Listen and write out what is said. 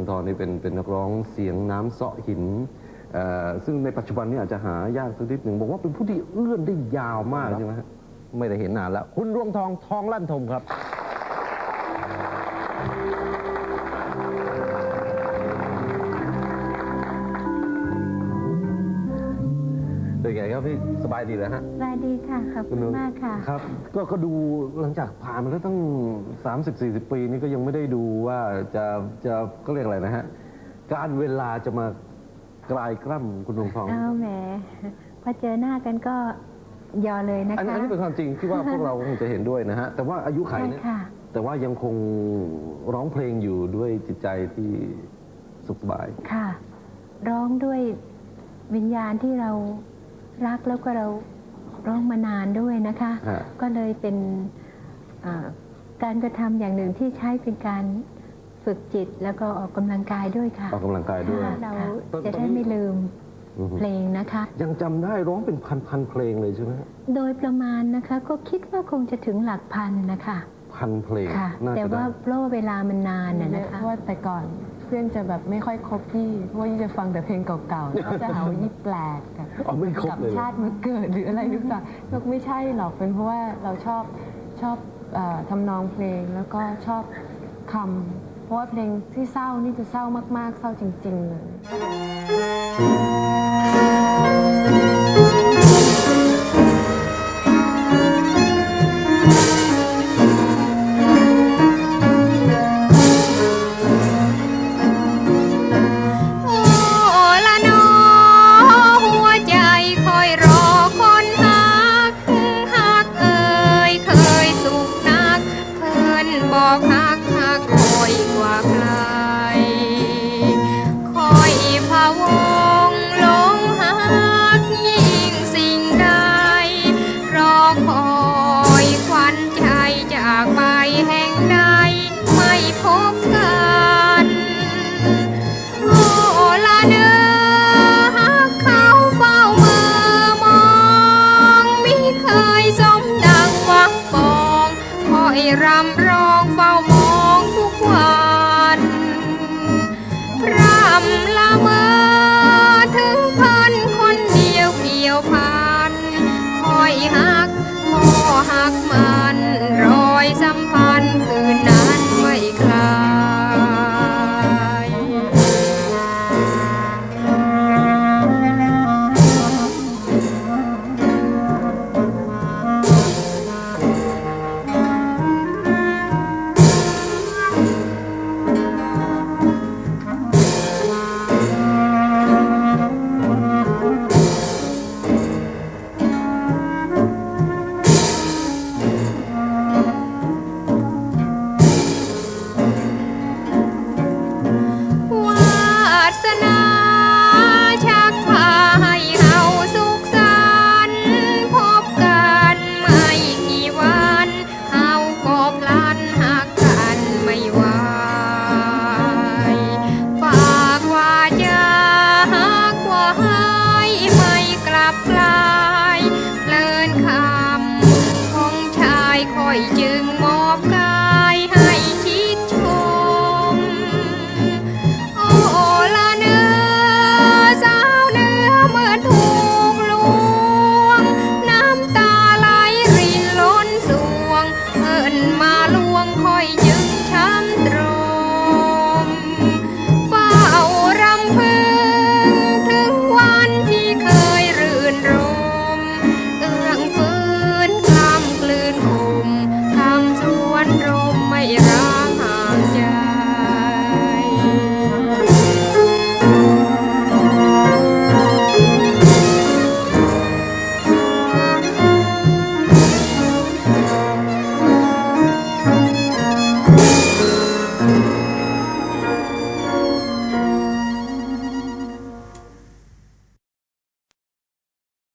งทองนี่เป็นเป็นนักร้องเสียงน้ำเสาะหิน ซึ่งในปัจจุบันนี่อาจจะหายากสักนิดหนึ่งบอกว่าเป็นผู้ที่เอื้อนได้ยาวมากใช่ไหมฮะไม่ได้เห็นนานแล้ว คุณรวงทองทองลั่นทมครับ ไงครับพี่สบายดีแล้วฮะ สวัสดีค่ะ ขอบคุณมากค่ะ ครับ ก็ก็ดูหลังจากผ่านมาแล้วตั้ง 30-40 ปีนี่ก็ยังไม่ได้ดูว่าจะจะก็เรียกอะไรนะฮะ การเวลาจะมากลายกล้ำคุณดวงทอง เอาแหม พอเจอหน้ากันก็ยอเลยนะอันนี้คะ อันนี้เป็นความจริงที่ว่าพวกเราคงจะเห็นด้วยนะฮะ แต่ว่าอายุไขใช่เนี่ยค่ะ แต่ว่ายังคงร้องเพลงอยู่ด้วยจิตใจที่สุขสบาย ค่ะ ร้องด้วยวิญญาณที่เรา รักแล้วก็เราร้องมานานด้วยนะคะ ฮะ ก็เลยเป็นอ่าการกระทำอย่างหนึ่งที่ใช้เป็นการฝึกจิตแล้วก็ออกกำลังกายด้วยค่ะออกกำลังกายด้วย ค่ะเราตอนจะตอนได้นี้ไม่ลืมอือฮึ เพลงนะคะ ยังจำได้ร้องเป็นพันพันๆเพลงเลยใช่ไหมฮะโดยประมาณนะคะก็คิดว่าคงจะถึงหลักพันนะคะพันเพลงค่ะ น่าแต่จะว่าได้เพราะว่าเวลามันนานน่ะเยนะอะคะเพราะว่าแต่ก่อน เพื่อนจะแบบไม่ค่อยคบพี่เพราะว่ายี่จะฟังแต่เพลงเก่าๆแล้วก็จะหาว่ายี่แปลกกับอ๋อไม่ครบกับเลย ชาติมาเกิดหรืออะไรหรือเปล่าก็ไม่ใช่หรอกเป็นเพราะว่าเราชอบชอบเออทำนองเพลงแล้วก็ชอบคำเพราะว่าเพลงที่เศร้านี่จะเศร้ามากๆเศร้าจริง ๆ เลยโเฝ้ามองทุกวันพรำละเมอถึงพันคนเดียวเกี่ยวพันคอยหักพอหักมา